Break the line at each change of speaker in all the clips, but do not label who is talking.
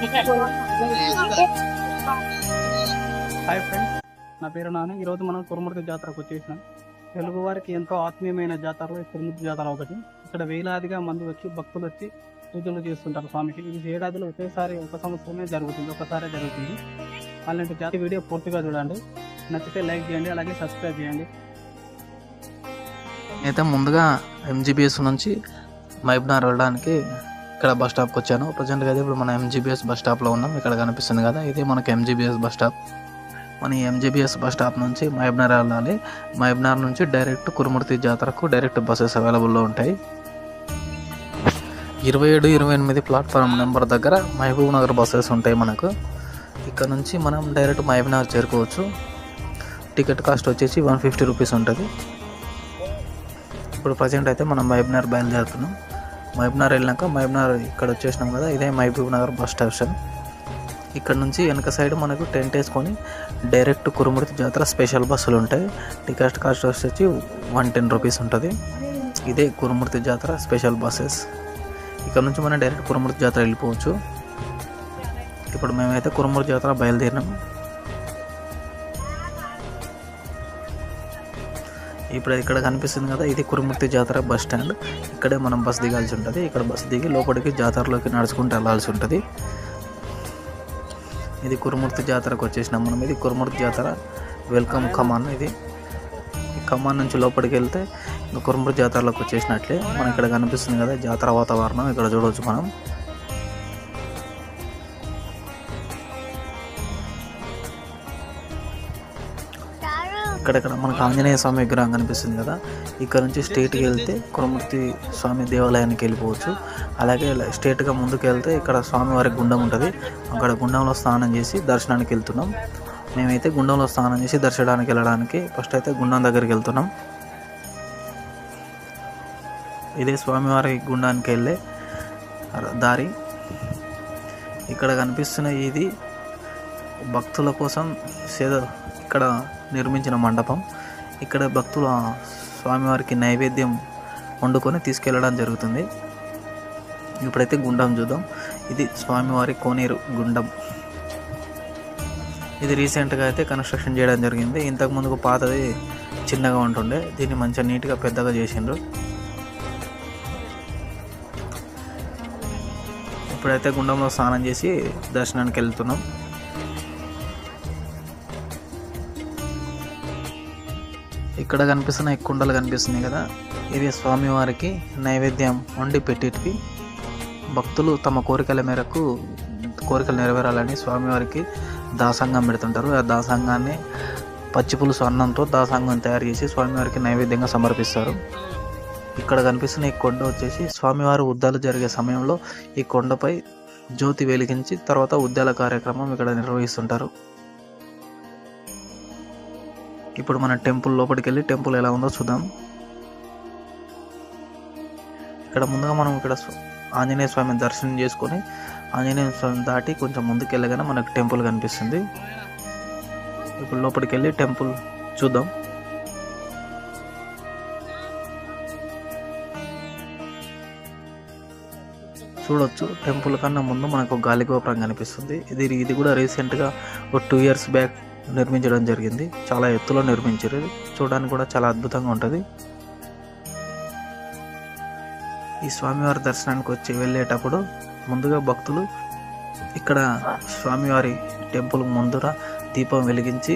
Hi friends నా పేరు నాన్న ఈరోజు మనం కురుమూర్తి జాతరకు వచ్చేసినాం. తెలుగు వారికి ఎంతో ఆత్మీయమైన జాతరలో కురుమూర్తి జాతర ఒకటి. ఇక్కడ వేలాదిగా మంది వచ్చి భక్తులు వచ్చి పూజలు చేస్తుంటారు స్వామికి. ఇది ఏడాదిలో ఒకేసారి ఒక సంవత్సరమే జరుగుతుంది ఒకసారి జరుగుతుంది. అలాంటి జాతర వీడియో పూర్తిగా చూడండి. నచ్చితే లైక్ చేయండి అలాగే సబ్స్క్రైబ్ చేయండి.
అయితే ముందుగా ఎంజీబీఎస్ నుంచి మైబ్నార్ వెళ్ళడానికి ఇక్కడ బస్ స్టాప్కి వచ్చాను. ప్రజెంట్గా అయితే ఇప్పుడు మన ఎంజీబీఎస్ బస్ స్టాప్లో ఉన్నాం. ఇక్కడ కనిపిస్తుంది కదా. ఇది మనకి M G B S bus stop. మన M G B S bus stop నుంచి మైబ్నార్ వెళ్ళాలి. మైబ్నార్ నుంచి డైరెక్ట్ కురుమూర్తి జాతరకు డైరెక్ట్ బస్సెస్ అవైలబుల్లో ఉంటాయి. ఇరవై ఏడు ఇరవై ఎనిమిది ప్లాట్ఫామ్ నెంబర్ దగ్గర మహబూబ్ నగర్ బస్సెస్ ఉంటాయి మనకు. ఇక్కడ నుంచి మనం డైరెక్ట్ మహబూబ్ నగర్ చేరుకోవచ్చు. టికెట్ కాస్ట్ వచ్చేసి వన్ ఫిఫ్టీ రూపీస్ ఉంటుంది. ఇప్పుడు ప్రజెంట్ అయితే మనం మహబూబ్నగర్ బయలుదేరుతున్నాం. మహబూబ్నగర్ వెళ్ళినాక మహబూబ్నగర్ ఇక్కడ వచ్చేసినాం కదా ఇదే మహబూబ్ నగర్ బస్ స్టేషన్. ఇక్కడ నుంచి వెనక సైడ్ మనకు టెంట్ వేసుకొని డైరెక్ట్ కురుమూర్తి జాతర స్పెషల్ బస్సులు ఉంటాయి. టికెట్ కాస్ట్ వచ్చి వన్ టెన్ రూపీస్ ఉంటుంది. ఇదే కురుమూర్తి జాతర స్పెషల్ బస్సెస్. ఇక్కడ నుంచి మనం డైరెక్ట్ కురుమూర్తి జాతర వెళ్ళిపోవచ్చు. ఇప్పుడు మేమైతే కురుమూర్తి జాతర బయలుదేరినాం. ఇప్పుడు ఇక్కడ కనిపిస్తుంది కదా ఇది కురుమూర్తి జాతర బస్ స్టాండ్. ఇక్కడే మనం బస్ దిగాల్సి ఉంటుంది. ఇక్కడ బస్ దిగి లోపలికి జాతరలోకి నడుచుకుంటూ వెళ్ళాల్సి ఉంటుంది. ఇది కురుమూర్తి జాతరకు వచ్చేసినాం మనం. ఇది కురుమూర్తి జాతర. వెల్కమ్ కమాన్ ఇది కమాన్ నుంచి లోపలికి వెళ్తే ఇంకా కురుమూర్తి జాతరలోకి వచ్చేసినట్లే. మనం ఇక్కడ కనిపిస్తుంది కదా జాతర వాతావరణం. ఇక్కడ చూడవచ్చు మనం. ఇక్కడక్కడ మనకు ఆంజనేయ స్వామి విగ్రహం కనిపిస్తుంది కదా ఇక్కడ నుంచి స్ట్రేట్కి వెళ్తే కురమూర్తి స్వామి దేవాలయానికి వెళ్ళిపోవచ్చు. అలాగే స్ట్రేట్గా ముందుకు వెళ్తే ఇక్కడ స్వామివారి గుండం ఉంటుంది. అక్కడ గుండంలో స్నానం చేసి దర్శనానికి వెళ్తున్నాం. మేమైతే గుండంలో స్నానం చేసి దర్శనానికి వెళ్ళడానికి ఫస్ట్ అయితే గుండం దగ్గరికి వెళ్తున్నాం. ఇదే స్వామివారి గుండానికి వెళ్ళే దారి. ఇక్కడ కనిపిస్తున్న ఇది భక్తుల కోసం సేద ఇక్కడ నిర్మించిన మండపం. ఇక్కడ భక్తులు స్వామివారికి నైవేద్యం వండుకొని తీసుకెళ్ళడం జరుగుతుంది. ఇప్పుడైతే గుండం చూద్దాం. ఇది స్వామివారి కోనేరు గుండం. ఇది రీసెంట్గా అయితే కన్స్ట్రక్షన్ చేయడం జరిగింది. ఇంతకు ముందుకు పాతది చిన్నగా ఉంటుండే. దీన్ని మంచిగా నీట్గా పెద్దగా చేసిండ్రు. ఇప్పుడైతే గుండంలో స్నానం చేసి దర్శనానికి వెళ్తున్నాం. ఇక్కడ కనిపిస్తున్న ఈ కుండలు కనిపిస్తున్నాయి కదా? ఇవి స్వామివారికి నైవేద్యం వండి పెట్టేటివి. భక్తులు తమ కోరికల మేరకు కోరికలు నెరవేరాలని స్వామివారికి దాసంగం పెడుతుంటారు. ఆ దాసంగాన్ని పచ్చి పులుసు అన్నంతో దాసంగం తయారు చేసి స్వామివారికి నైవేద్యంగా సమర్పిస్తారు. ఇక్కడ కనిపిస్తున్న ఈ కొండ వచ్చేసి స్వామివారి ఉద్దాలు జరిగే సమయంలో ఈ కొండపై జ్యోతి వెలిగించి తర్వాత ఉద్యాల కార్యక్రమం ఇక్కడ నిర్వహిస్తుంటారు. ఇప్పుడు మన టెంపుల్ లోపలికి వెళ్ళి టెంపుల్ ఎలా ఉందో చూద్దాం. ఇక్కడ ముందుగా మనం ఇక్కడ ఆంజనేయ స్వామిని దర్శనం చేసుకొని ఆంజనేయ స్వామిని దాటి కొంచెం ముందుకు వెళ్ళగానే మనకు టెంపుల్ కనిపిస్తుంది. ఇప్పుడు లోపలికి వెళ్ళి టెంపుల్ చూద్దాం. చూడొచ్చు టెంపుల్ కన్నా ముందు మనకు గాలిగోపురం గాలి గోపురం కనిపిస్తుంది. ఇది ఇది కూడా రీసెంట్గా ఒక టూ ఇయర్స్ బ్యాక్ నిర్మించడం జరిగింది. చాలా ఎత్తులో నిర్మించారు. చూడడానికి కూడా చాలా అద్భుతంగా ఉంటుంది. ఈ స్వామివారి దర్శనానికి వచ్చి వెళ్ళేటప్పుడు ముందుగా భక్తులు ఇక్కడ స్వామివారి టెంపుల్ ముందర దీపం వెలిగించి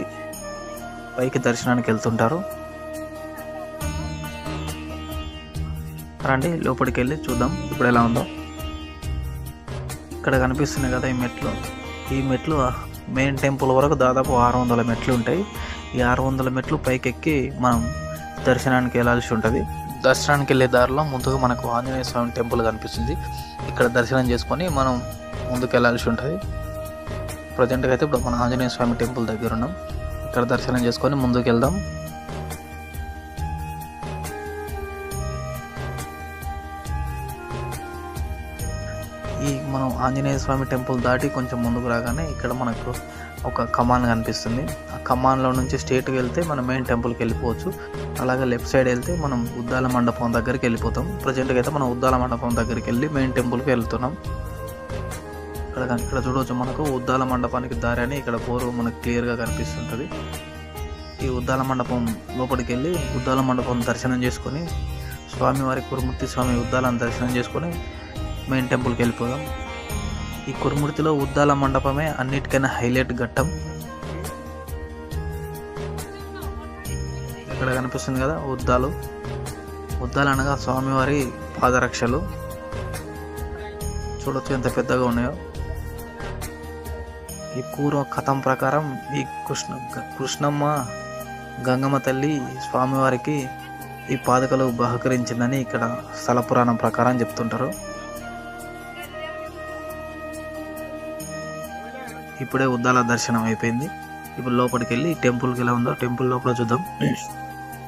పైకి దర్శనానికి వెళ్తుంటారు. రండి లోపలికి వెళ్ళి చూద్దాం ఇప్పుడు ఎలా ఉందో. ఇక్కడ కనిపిస్తున్నాయి కదా ఈ మెట్లు. ఈ మెట్లు మెయిన్ టెంపుల్ వరకు దాదాపు ఆరు వందల మెట్లు ఉంటాయి. ఈ ఆరు వందల మెట్లు పైకి ఎక్కి మనం దర్శనానికి వెళ్ళాల్సి ఉంటుంది. దర్శనానికి వెళ్ళే దారిలో ముందుగా మనకు ఆంజనేయ స్వామి టెంపుల్ కనిపిస్తుంది. ఇక్కడ దర్శనం చేసుకొని మనం ముందుకు వెళ్ళాల్సి ఉంటుంది. ప్రజెంట్గా అయితే ఇప్పుడు మన ఆంజనేయ స్వామి టెంపుల్ దగ్గర ఉన్నాం. ఇక్కడ దర్శనం చేసుకొని ముందుకు వెళ్దాం. మనం ఆంజనేయ స్వామి టెంపుల్ దాటి కొంచెం ముందుకు రాగానే ఇక్కడ మనకు ఒక కమాన్ కనిపిస్తుంది. ఆ కమాన్లో నుంచి స్ట్రేట్కి వెళ్తే మనం మెయిన్ టెంపుల్కి వెళ్ళిపోవచ్చు. అలాగే లెఫ్ట్ సైడ్ వెళ్తే మనం ఉద్దాల మండపం దగ్గరికి వెళ్ళిపోతాం. ప్రజెంట్గా అయితే మనం ఉద్దాల మండపం దగ్గరికి వెళ్ళి మెయిన్ టెంపుల్కి వెళ్తున్నాం. ఇక్కడ ఇక్కడ చూడవచ్చు మనకు ఉద్దాల మండపానికి దారి అని ఇక్కడ బోరు మనకు క్లియర్గా కనిపిస్తుంటుంది. ఈ ఉద్దాల మండపం లోపలికి వెళ్ళి ఉద్దాల మండపం దర్శనం చేసుకొని స్వామివారి కురుమూర్తి స్వామి ఉద్దాలను దర్శనం చేసుకొని మెయిన్ టెంపుల్కి వెళ్ళిపోదాం. ఈ కురుమూర్తిలో ఉద్దాల మండపమే అన్నిటికైనా హైలైట్ ఘట్టం. ఇక్కడ కనిపిస్తుంది కదా ఉద్దాలు. ఉద్దాలు అనగా స్వామివారి పాదరక్షలు. చూడొచ్చు ఎంత పెద్దగా ఉన్నాయో. ఈ పూర్వ కథం ప్రకారం ఈ కృష్ణ కృష్ణమ్మ గంగమ్మ తల్లి స్వామివారికి ఈ పాదకలు బహకరించిందని ఇక్కడ స్థల పురాణం ప్రకారం చెప్తుంటారు. ఇప్పుడే ఉద్దాల దర్శనం అయిపోయింది. ఇప్పుడు లోపలికి వెళ్ళి టెంపుల్కి ఎలా ఉందో టెంపుల్ లోపల చూద్దాం.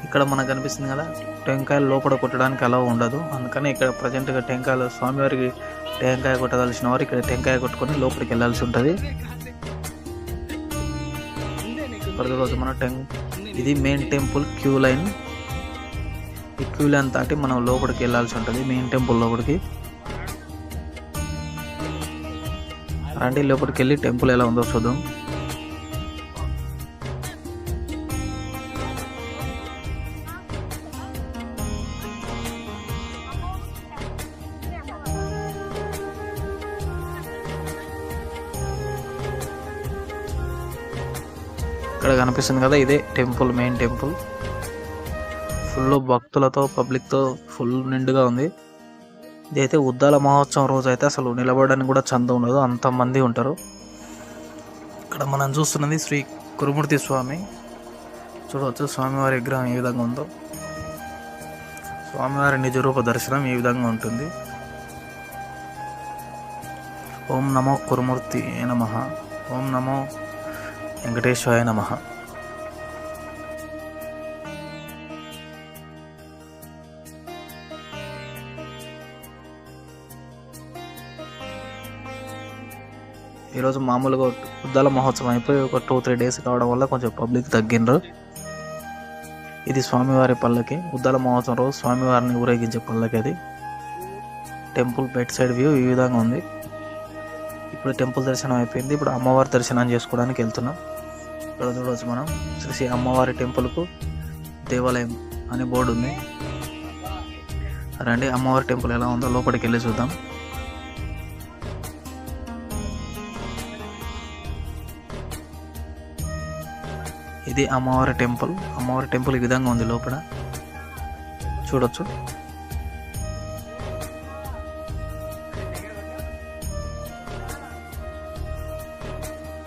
ఇక్కడ మనకు కనిపిస్తుంది కదా టెంకాయలు లోపల కొట్టడానికి అలా ఉండదు. అందుకని ఇక్కడ ప్రజెంట్గా టెంకాయలు స్వామివారికి టెంకాయ కొట్టదలసిన వారు ఇక్కడ టెంకాయ కొట్టుకొని లోపలికి వెళ్ళాల్సి ఉంటుంది. రోజు మన టెం ఇది మెయిన్ టెంపుల్ క్యూ లైన్ ఈ క్యూ లైన్ దాటి మనం లోపలికి వెళ్ళాల్సి ఉంటుంది మెయిన్ టెంపుల్ లోపలికి. రండి లోపలికి వెళ్ళి టెంపుల్ ఎలా ఉందో చూద్దాం. ఇక్కడ కనిపిస్తుంది కదా ఇదే టెంపుల్ మెయిన్ టెంపుల్. ఫుల్ భక్తులతో పబ్లిక్తో ఫుల్ నిండుగా ఉంది. ఇదైతే ఉద్దాల మహోత్సవం రోజు అయితే అసలు నిలబడడానికి కూడా చంద ఉండదు అంతమంది ఉంటారు. ఇక్కడ మనం చూస్తున్నది శ్రీ కురుమూర్తి స్వామి. చూడవచ్చు స్వామివారి విగ్రహం ఏ విధంగా ఉందో. స్వామివారి నిజరూప దర్శనం ఈ విధంగా ఉంటుంది. ఓం నమో కురుమూర్తి నమ. ఓం నమో వెంకటేశ్వరాయ నమ. ఈరోజు మామూలుగా ఉద్దాల మహోత్సవం అయిపోయి ఒక టూ త్రీ డేస్ కావడం వల్ల కొంచెం పబ్లిక్ తగ్గిండ్రు. ఇది స్వామివారి పల్లకి. ఉద్దాల మహోత్సవం రోజు స్వామివారిని ఊరేగించే పల్లకి అది. టెంపుల్ బెడ్ సైడ్ వ్యూ ఈ విధంగా ఉంది. ఇప్పుడు టెంపుల్ దర్శనం అయిపోయింది. ఇప్పుడు అమ్మవారి దర్శనం చేసుకోవడానికి వెళ్తున్నాం. ఇక్కడ చూడవచ్చు మనం. శ్రీ శ్రీ అమ్మవారి టెంపుల్కు దేవాలయం అనే బోర్డు ఉంది. రండి అమ్మవారి టెంపుల్ ఎలా ఉందో లోపలికి వెళ్ళి చూద్దాం. ఇది అమ్మవారి టెంపుల్. అమ్మవారి టెంపుల్ ఈ విధంగా ఉంది లోపల. చూడొచ్చు.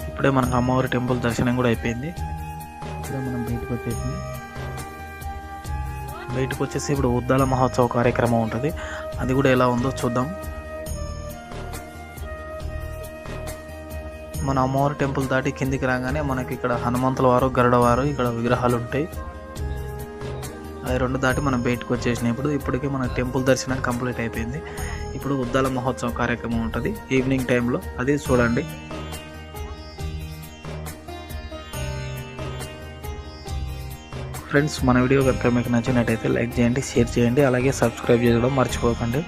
ఇప్పుడే మనకు అమ్మవారి టెంపుల్ దర్శనం కూడా అయిపోయింది. ఇప్పుడే మనం బయటకు వచ్చేసింది బయటకు వచ్చేసి ఇప్పుడు ఉద్దాల మహోత్సవ కార్యక్రమం ఉంటుంది. అది కూడా ఎలా ఉందో చూద్దాం. మన అమ్మవారి టెంపుల్ దాటి కిందికి రాగానే మనకి ఇక్కడ హనుమంతుల వారు గరుడ వారు ఇక్కడ విగ్రహాలు ఉంటాయి అవి రెండు దాటి మనం బయటకు వచ్చేసినాయి. ఇప్పుడు ఇప్పటికే మన టెంపుల్ దర్శనం కంప్లీట్ అయిపోయింది. ఇప్పుడు ఉద్దాల మహోత్సవ కార్యక్రమం ఉంటుంది. ఈవినింగ్ టైంలో అది చూడండి. ఫ్రెండ్స్ మన వీడియో కనుక మీకు నచ్చినట్టయితే లైక్ చేయండి షేర్ చేయండి అలాగే సబ్స్క్రైబ్ చేయడం మర్చిపోకండి.